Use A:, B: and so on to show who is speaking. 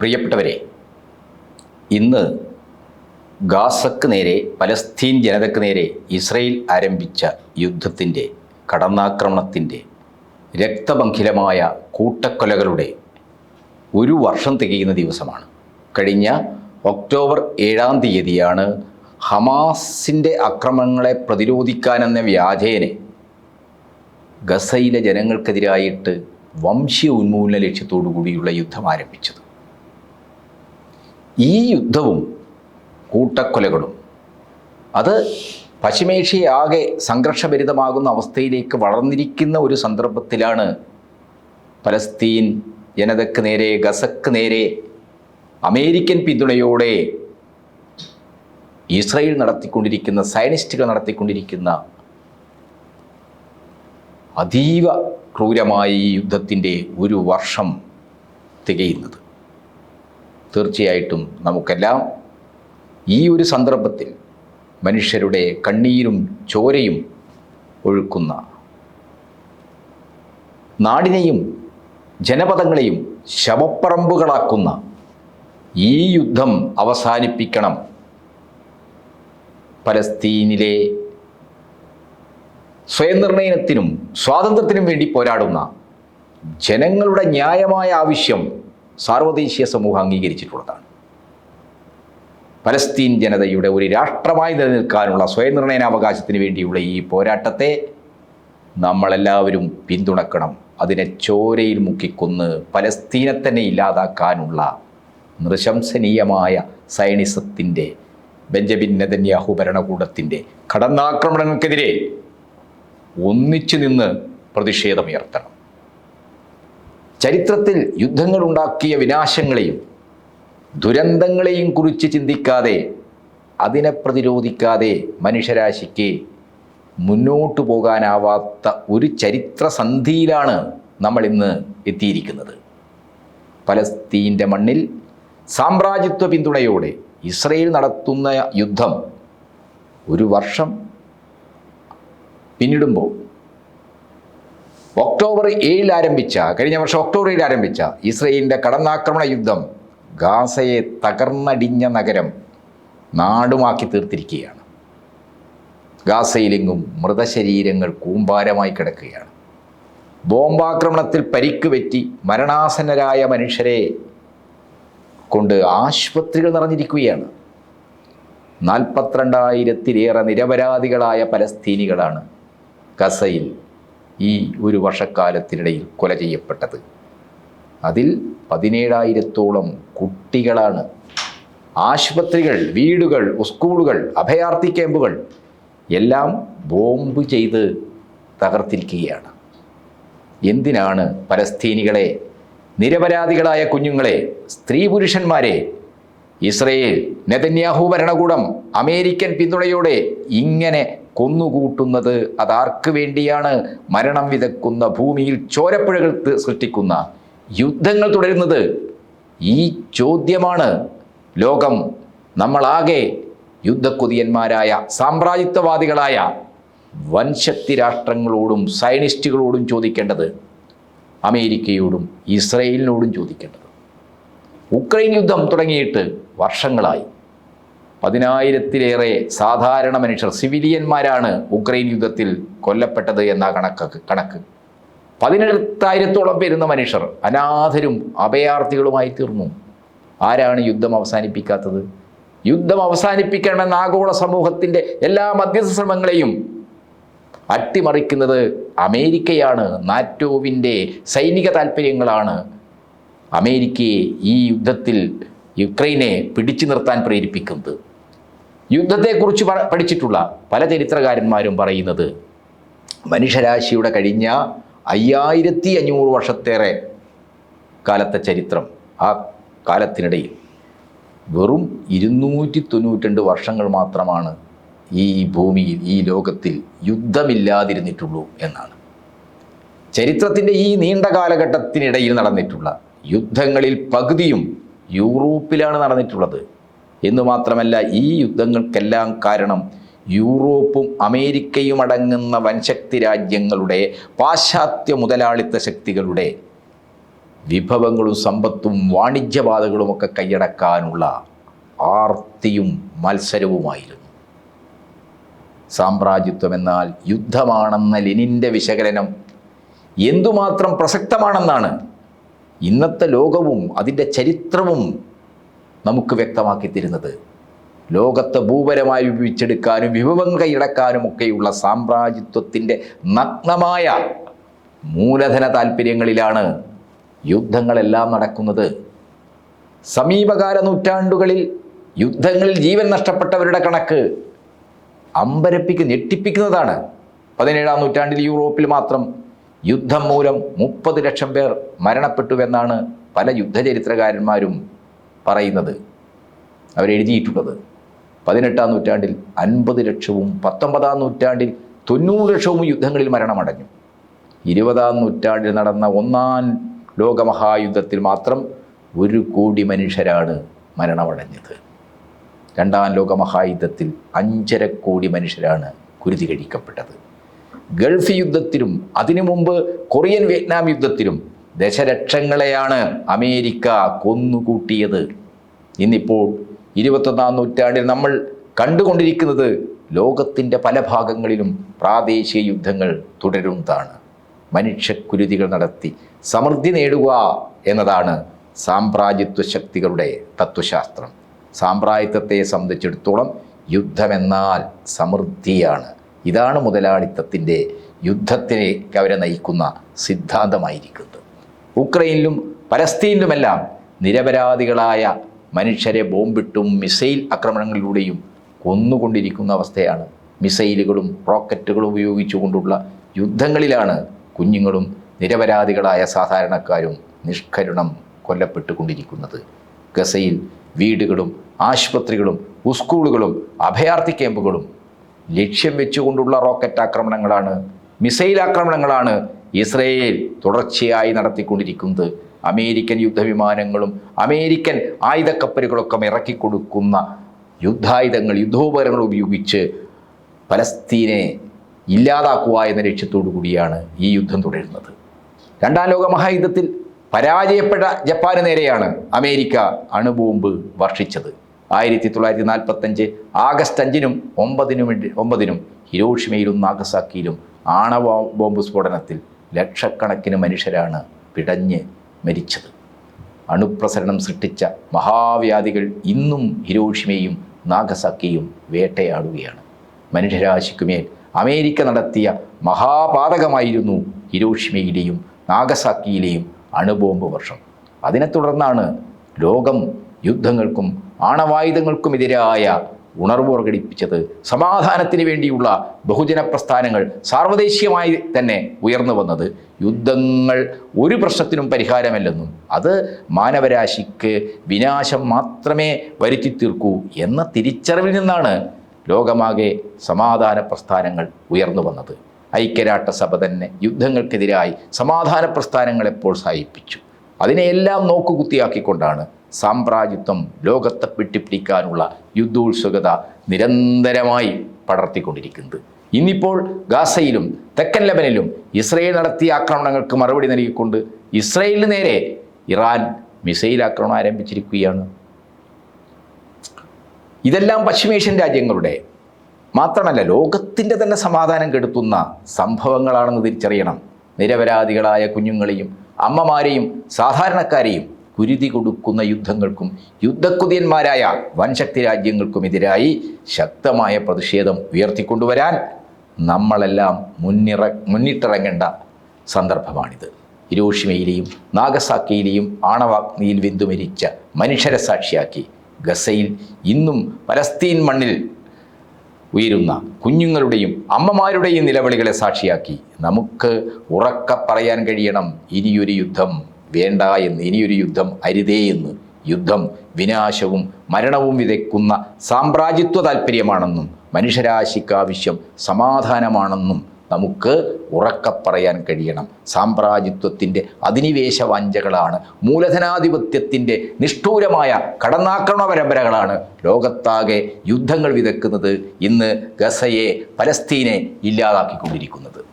A: പ്രിയപ്പെട്ടവരെ ഇന്ന് ഗാസക്ക് നേരെ പലസ്തീൻ ജനതയ്ക്ക് നേരെ ഇസ്രയേൽ ആരംഭിച്ച യുദ്ധത്തിന്റെ കടന്നാക്രമണത്തിന്റെ രക്തപങ്കിലമായ കൂട്ടക്കൊലകളുടെ ഒരു വർഷം തികയുന്ന ദിവസമാണ്. കഴിഞ്ഞ ഒക്ടോബർ ഏഴാം തീയതിയാണ് ഹമാസിന്റെ അക്രമങ്ങളെ പ്രതിരോധിക്കാനെന്ന വ്യാജേനെ ഗസയിലെ ജനങ്ങൾക്കെതിരായിട്ട് വംശീയ ഉന്മൂലന ലക്ഷ്യത്തോടു കൂടിയുള്ള യുദ്ധം ആരംഭിച്ചത്. ഈ യുദ്ധവും കൂട്ടക്കൊലകളും അത് പശ്ചിമേഷ്യയാകെ സംഘർഷഭരിതമാകുന്ന അവസ്ഥയിലേക്ക് വളർന്നിരിക്കുന്ന ഒരു സന്ദർഭത്തിലാണ് പലസ്തീൻ ജനതയ്ക്ക് നേരെ ഗസക്ക് നേരെ അമേരിക്കൻ പിന്തുണയോടെ ഇസ്രയേൽ നടത്തിക്കൊണ്ടിരിക്കുന്ന സയനിസ്റ്റുകൾ നടത്തിക്കൊണ്ടിരിക്കുന്ന അതീവ ക്രൂരമായ ഈ യുദ്ധത്തിന്റെ ഒരു വർഷം തികയുന്നത്. തീർച്ചയായിട്ടും നമുക്കെല്ലാം ഈ ഒരു സന്ദർഭത്തിൽ മനുഷ്യരുടെ കണ്ണീരും ചോരയും ഒഴുക്കുന്ന നാടിനെയും ജനപദങ്ങളെയും ശവപ്പറമ്പുകളാക്കുന്ന ഈ യുദ്ധം അവസാനിപ്പിക്കണം. പലസ്തീനിലെ സ്വയംനിർണയത്തിനും സ്വാതന്ത്ര്യത്തിനും വേണ്ടി പോരാടുന്ന ജനങ്ങളുടെ ന്യായമായ ആവശ്യം സാർവദേശീയ സമൂഹം അംഗീകരിച്ചിട്ടുള്ളതാണ്. പലസ്തീൻ ജനതയുടെ ഒരു രാഷ്ട്രമായി നിലനിൽക്കാനുള്ള സ്വയംനിർണയനാവകാശത്തിന് വേണ്ടിയുള്ള ഈ പോരാട്ടത്തെ നമ്മളെല്ലാവരും പിന്തുണക്കണം. അതിനെ ചോരയിൽ മുക്കിക്കൊന്ന് പലസ്തീനെ തന്നെ ഇല്ലാതാക്കാനുള്ള നൃശംസനീയമായ സൈനിസത്തിന്റെ ബെഞ്ചമിൻ നെതന്യാഹു ഭരണകൂടത്തിന്റെ കടന്നാക്രമണങ്ങൾക്കെതിരെ ഒന്നിച്ചു നിന്ന് പ്രതിഷേധമുയർത്തണം. ചരിത്രത്തിൽ യുദ്ധങ്ങളുണ്ടാക്കിയ വിനാശങ്ങളെയും ദുരന്തങ്ങളെയും കുറിച്ച് ചിന്തിക്കാതെ അതിനെ പ്രതിരോധിക്കാതെ മനുഷ്യരാശിക്ക് മുന്നോട്ടു പോകാനാവാത്ത ഒരു ചരിത്ര സന്ധിയിലാണ് നമ്മൾ ഇന്ന് എത്തിയിരിക്കുന്നത്. പലസ്തീന്റെ മണ്ണിൽ സാമ്രാജ്യത്വ പിന്തുണയോടെ ഇസ്രയേൽ നടത്തുന്ന യുദ്ധം ഒരു വർഷം പിന്നിടുമ്പോൾ ഒക്ടോബർ ഏഴിൽ ആരംഭിച്ച കഴിഞ്ഞ വർഷം ഒക്ടോബർ ഏഴിൽ ആരംഭിച്ച ഇസ്രയേലിന്റെ കടന്നാക്രമണ യുദ്ധം ഗാസയെ തകർന്നടിഞ്ഞ നഗരം നാടുമാക്കി തീർത്തിരിക്കുകയാണ്. ഗാസയിലെങ്ങും മൃതശരീരങ്ങൾ കൂമ്പാരമായി കിടക്കുകയാണ്. ബോംബാക്രമണത്തിൽ പരിക്ക് പറ്റി മരണാസന്നരായ മനുഷ്യരെ കൊണ്ട് ആശുപത്രികൾ നിറഞ്ഞിരിക്കുകയാണ്. നാൽപ്പത്തിരണ്ടായിരത്തിലേറെ നിരപരാധികളായ പലസ്തീനികളാണ് ഗസയിൽ ഈ ഒരു വർഷക്കാലത്തിനിടയിൽ കൊല ചെയ്യപ്പെട്ടത്. അതിൽ പതിനേഴായിരത്തോളം കുട്ടികളാണ്. ആശുപത്രികൾ വീടുകൾ സ്കൂളുകൾ അഭയാർത്ഥി ക്യാമ്പുകൾ എല്ലാം ബോംബ് ചെയ്ത് തകർത്തിരിക്കുകയാണ്. എന്തിനാണ് പലസ്തീനികളെ നിരപരാധികളായ കുഞ്ഞുങ്ങളെ സ്ത്രീ പുരുഷന്മാരെ ഇസ്രയേൽ നെതന്യാഹു ഭരണകൂടം അമേരിക്കൻ പിന്തുണയോടെ ഇങ്ങനെ കൊന്നുകൂട്ടുന്നത് അതാർക്ക് വേണ്ടിയാണ്? മരണം വിതക്കുന്ന ഭൂമിയിൽ ചോരപ്പുഴകൾ സൃഷ്ടിക്കുന്ന യുദ്ധങ്ങൾ തുടരുന്നത്. ഈ ചോദ്യമാണ് ലോകം നമ്മളാകെ യുദ്ധക്കൊതിയന്മാരായ സാമ്രാജ്യത്വവാദികളായ വൻശക്തി രാഷ്ട്രങ്ങളോടും സയനിസ്റ്റുകളോടും ചോദിക്കേണ്ടത് അമേരിക്കയോടും ഇസ്രയേലിനോടും ചോദിക്കേണ്ടത്. ഉക്രൈൻ യുദ്ധം തുടങ്ങിയിട്ട് വർഷങ്ങളായി. പതിനായിരത്തിലേറെ സാധാരണ മനുഷ്യർ സിവിലിയന്മാരാണ് ഉക്രൈൻ യുദ്ധത്തിൽ കൊല്ലപ്പെട്ടത് എന്ന കണക്ക് കണക്ക്. പതിനെട്ടായിരത്തോളം വരുന്ന മനുഷ്യർ അനാഥരും അഭയാർത്ഥികളുമായി തീർന്നു. ആരാണ് യുദ്ധം അവസാനിപ്പിക്കാത്തത്? യുദ്ധം അവസാനിപ്പിക്കണമെന്ന ആഗോള സമൂഹത്തിന്റെ എല്ലാ മധ്യസ്ഥ ശ്രമങ്ങളെയും അട്ടിമറിക്കുന്നത് അമേരിക്കയാണ് നാറ്റോവിന്റെ സൈനിക താല്പര്യങ്ങളാണ് അമേരിക്കയെ ഈ യുദ്ധത്തിൽ യുക്രൈനെ പിടിച്ചു നിർത്താൻ പ്രേരിപ്പിക്കുന്നത്. യുദ്ധത്തെക്കുറിച്ച് പഠിച്ചിട്ടുള്ള പല ചരിത്രകാരന്മാരും പറയുന്നത് മനുഷ്യരാശിയുടെ കഴിഞ്ഞ അയ്യായിരത്തി അഞ്ഞൂറ് വർഷത്തേറെ കാലത്തെ ചരിത്രം ആ കാലത്തിനിടയിൽ വെറും ഇരുന്നൂറ്റി തൊണ്ണൂറ്റിരണ്ട് വർഷങ്ങൾ മാത്രമാണ് ഈ ഭൂമിയിൽ ഈ ലോകത്തിൽ യുദ്ധമില്ലാതിരുന്നിട്ടുള്ളൂ എന്നാണ്. ചരിത്രത്തിന്റെ ഈ നീണ്ട കാലഘട്ടത്തിനിടയിൽ നടന്നിട്ടുള്ള യുദ്ധങ്ങളിൽ പകുതിയും യൂറോപ്പിലാണ് നടന്നിട്ടുള്ളത്. എന്ന് മാത്രമല്ല ഈ യുദ്ധങ്ങൾക്കെല്ലാം കാരണം യൂറോപ്പും അമേരിക്കയും അടങ്ങുന്ന വൻശക്തി രാജ്യങ്ങളുടെ പാശ്ചാത്യ മുതലാളിത്ത ശക്തികളുടെ വിഭവങ്ങളും സമ്പത്തും വാണിജ്യപാതകളുമൊക്കെ കൈയടക്കാനുള്ള ആർത്തിയും മത്സരവുമായിരുന്നു. സാമ്രാജ്യത്വം എന്നാൽ യുദ്ധമാണെന്ന ലെനിന്റെ വിശകലനം എന്തുമാത്രം പ്രസക്തമാണെന്നാണ് ഇന്നത്തെ ലോകവും അതിന്റെ ചരിത്രവും നമുക്ക് വ്യക്തമാക്കി തരുന്നത് ലോകത്തെ ഭൂപരമായി വിഭജിച്ചെടുക്കാനും വിഭവം കൈയടക്കാനും ഒക്കെയുള്ള സാമ്രാജ്യത്വത്തിന്റെ നഗ്നമായ മൂലധന താല്പര്യങ്ങളിലാണ് യുദ്ധങ്ങളെല്ലാം നടക്കുന്നത്. സമീപകാല നൂറ്റാണ്ടുകളിൽ യുദ്ധങ്ങളിൽ ജീവൻ നഷ്ടപ്പെട്ടവരുടെ കണക്ക് അമ്പരപ്പിക്ക് ഞെട്ടിപ്പിക്കുന്നതാണ്. പതിനേഴാം നൂറ്റാണ്ടിൽ യൂറോപ്പിൽ മാത്രം യുദ്ധം മൂലം മുപ്പത് ലക്ഷം പേർ മരണപ്പെട്ടുവെന്നാണ് പല യുദ്ധചരിത്രകാരന്മാരും പറയുന്നത്. അവരെഴുതിയിട്ടുള്ളത്. പതിനെട്ടാം നൂറ്റാണ്ടിൽ അൻപത് ലക്ഷവും പത്തൊമ്പതാം നൂറ്റാണ്ടിൽ തൊണ്ണൂറ് ലക്ഷവും യുദ്ധങ്ങളിൽ മരണമടഞ്ഞു. ഇരുപതാം നൂറ്റാണ്ടിൽ നടന്ന ഒന്നാം ലോകമഹായുദ്ധത്തിൽ മാത്രം ഒരു കോടി മനുഷ്യരാണ് മരണമടഞ്ഞത്. രണ്ടാം ലോകമഹായുദ്ധത്തിൽ അഞ്ചര കോടി മനുഷ്യരാണ് കുരുതി കഴിക്കപ്പെട്ടത്. ഗൾഫ് യുദ്ധത്തിലും അതിനു മുമ്പ് കൊറിയൻ വിയറ്റ്നാം യുദ്ധത്തിലും ദശലക്ഷങ്ങളെയാണ് അമേരിക്ക കൊന്നുകൂട്ടിയത്. ഇന്നിപ്പോൾ ഇരുപത്തൊന്നാം നൂറ്റാണ്ടിൽ നമ്മൾ കണ്ടുകൊണ്ടിരിക്കുന്നത് ലോകത്തിന്റെ പല ഭാഗങ്ങളിലും പ്രാദേശിക യുദ്ധങ്ങൾ തുടരുന്നതാണ്. മനുഷ്യക്കുരുതികൾ നടത്തി സമൃദ്ധി നേടുക എന്നതാണ് സാമ്രാജ്യത്വ ശക്തികളുടെ തത്വശാസ്ത്രം. സാമ്രാജ്യത്വത്തെ സംബന്ധിച്ചിടത്തോളം യുദ്ധമെന്നാൽ സമൃദ്ധിയാണ്. ഇതാണ് മുതലാളിത്തത്തിന്റെ യുദ്ധത്തിലേക്ക് അവരെ നയിക്കുന്ന സിദ്ധാന്തമായിരിക്കുന്നത്. ഉക്രൈനിലും പലസ്തീനിലുമെല്ലാം നിരപരാധികളായ മനുഷ്യരെ ബോംബിട്ടും മിസൈൽ ആക്രമണങ്ങളിലൂടെയും കൊന്നുകൊണ്ടിരിക്കുന്ന അവസ്ഥയാണ്. മിസൈലുകളും റോക്കറ്റുകളും ഉപയോഗിച്ചുകൊണ്ടുള്ള യുദ്ധങ്ങളിലാണ് കുഞ്ഞുങ്ങളും നിരപരാധികളായ സാധാരണക്കാരും നിഷ്കരുണം കൊല്ലപ്പെട്ടുകൊണ്ടിരിക്കുന്നത്. ഗസയിൽ വീടുകളും ആശുപത്രികളും സ്കൂളുകളും അഭയാർത്ഥി ക്യാമ്പുകളും ലക്ഷ്യം വെച്ചുകൊണ്ടുള്ള റോക്കറ്റ് ആക്രമണങ്ങളാണ് മിസൈൽ ആക്രമണങ്ങളാണ് ഇസ്രയേൽ തുടർച്ചയായി നടത്തിക്കൊണ്ടിരിക്കുന്നത് അമേരിക്കൻ യുദ്ധവിമാനങ്ങളും അമേരിക്കൻ ആയുധക്കപ്പലുകളൊക്കെ ഇറക്കിക്കൊടുക്കുന്ന യുദ്ധായുധങ്ങൾ യുദ്ധോപകരണങ്ങൾ ഉപയോഗിച്ച് പലസ്തീനെ ഇല്ലാതാക്കുക എന്ന ലക്ഷ്യത്തോടു കൂടിയാണ് ഈ യുദ്ധം തുടരുന്നത്. രണ്ടാം ലോക മഹായുദ്ധത്തിൽ പരാജയപ്പെട്ട ജപ്പാന് നേരെയാണ് അമേരിക്ക അണുബോംബ് വർഷിച്ചത്. ആയിരത്തി തൊള്ളായിരത്തി നാൽപ്പത്തഞ്ച് ആഗസ്റ്റ് അഞ്ചിനും ഒമ്പതിനും ഒമ്പതിനും ഹിരോഷിമയിലും നാഗസാക്കിയിലും ആണവ ബോംബ് സ്ഫോടനത്തിൽ ലക്ഷക്കണക്കിന് മനുഷ്യരാണ് പിടഞ്ഞ് മരിച്ചത്. അണുപ്രസരണം സൃഷ്ടിച്ച മഹാവ്യാധികൾ ഇന്നും ഹിരോഷിമയും നാഗസാക്കിയും വേട്ടയാടുകയാണ്. മനുഷ്യരാശിക്കുമേൽ അമേരിക്ക നടത്തിയ മഹാപാതകമായിരുന്നു ഹിരോഷിമയിലെയും നാഗസാക്കിയിലെയും അണുബോംബ് വർഷം. അതിനെ തുടർന്നാണ് ലോകം യുദ്ധങ്ങൾക്കും ആണവായുധങ്ങൾക്കുമെതിരായ ഉണർവ് പ്രകടിപ്പിച്ചത് സമാധാനത്തിന് വേണ്ടിയുള്ള ബഹുജന പ്രസ്ഥാനങ്ങൾ സാർവദേശീയമായി തന്നെ ഉയർന്നു വന്നത്. യുദ്ധങ്ങൾ ഒരു പ്രശ്നത്തിനും പരിഹാരമല്ലെന്നും അത് മാനവരാശിക്ക് വിനാശം മാത്രമേ വരുത്തി തീർക്കൂ എന്ന തിരിച്ചറിവിൽ നിന്നാണ് ലോകമാകെ സമാധാന പ്രസ്ഥാനങ്ങൾ ഉയർന്നു വന്നത്. ഐക്യരാഷ്ട്രസഭ തന്നെ യുദ്ധങ്ങൾക്കെതിരായി സമാധാന പ്രസ്ഥാനങ്ങളെ പ്രോത്സാഹിപ്പിച്ചു അതിനെയെല്ലാം നോക്കുകുത്തിയാക്കിക്കൊണ്ടാണ് സാമ്രാജ്യത്വം ലോകത്തെ വെട്ടിപ്പിടിക്കാനുള്ള യുദ്ധോത്സുകത നിരന്തരമായി പടർത്തിക്കൊണ്ടിരിക്കുന്നത് ഇന്നിപ്പോൾ ഗാസയിലും തെക്കൻ ലെബനിലും ഇസ്രയേൽ നടത്തിയ ആക്രമണങ്ങൾക്ക് മറുപടി നൽകിക്കൊണ്ട് ഇസ്രയേലിന് നേരെ ഇറാൻ മിസൈൽ ആക്രമണം ആരംഭിച്ചിരിക്കുകയാണ്. ഇതെല്ലാം പശ്ചിമേഷ്യൻ രാജ്യങ്ങളുടെ മാത്രമല്ല ലോകത്തിന്റെ തന്നെ സമാധാനം കെടുത്തുന്ന സംഭവങ്ങളാണെന്ന് തിരിച്ചറിയണം. നിരപരാധികളായ കുഞ്ഞുങ്ങളെയും അമ്മമാരെയും സാധാരണക്കാരെയും കുരുതി കൊടുക്കുന്ന യുദ്ധങ്ങൾക്കും യുദ്ധക്കുതിയന്മാരായ വൻശക്തി രാജ്യങ്ങൾക്കുമെതിരായി ശക്തമായ പ്രതിഷേധം ഉയർത്തിക്കൊണ്ടുവരാൻ നമ്മളെല്ലാം മുന്നിറ മുന്നിട്ടിറങ്ങേണ്ട സന്ദർഭമാണിത്. ഹിരോഷിമയിലെയും നാഗസാക്കിയിലെയും ആണവാഗ്നിയിൽ വെന്തുമരിച്ച മനുഷ്യരെ സാക്ഷിയാക്കി ഗസയിൽ ഇന്നും പലസ്തീൻ മണ്ണിൽ ഉയരുന്ന കുഞ്ഞുങ്ങളുടെയും അമ്മമാരുടെയും നിലവിളികളെ സാക്ഷിയാക്കി നമുക്ക് ഉറക്ക പറയാൻ കഴിയണം ഇനിയൊരു യുദ്ധം. വേണ്ട എന്ന് ഇനിയൊരു യുദ്ധം അരുതേ എന്ന്. യുദ്ധം വിനാശവും മരണവും വിതയ്ക്കുന്ന സാമ്രാജ്യത്വ താല്പര്യമാണെന്നും മനുഷ്യരാശിക്കാവശ്യം സമാധാനമാണെന്നും നമുക്ക് ഉറക്ക പറയാൻ കഴിയണം. സാമ്രാജ്യത്വത്തിന്റെ അധിനിവേശ വാഞ്ചകളാണ് മൂലധനാധിപത്യത്തിന്റെ നിഷ്ഠൂരമായ കടന്നാക്രമണ പരമ്പരകളാണ് ലോകത്താകെ യുദ്ധങ്ങൾ വിതക്കുന്നത് ഇന്ന് ഗസയെ പലസ്തീനെ ഇല്ലാതാക്കിക്കൊണ്ടിരിക്കുന്നത്.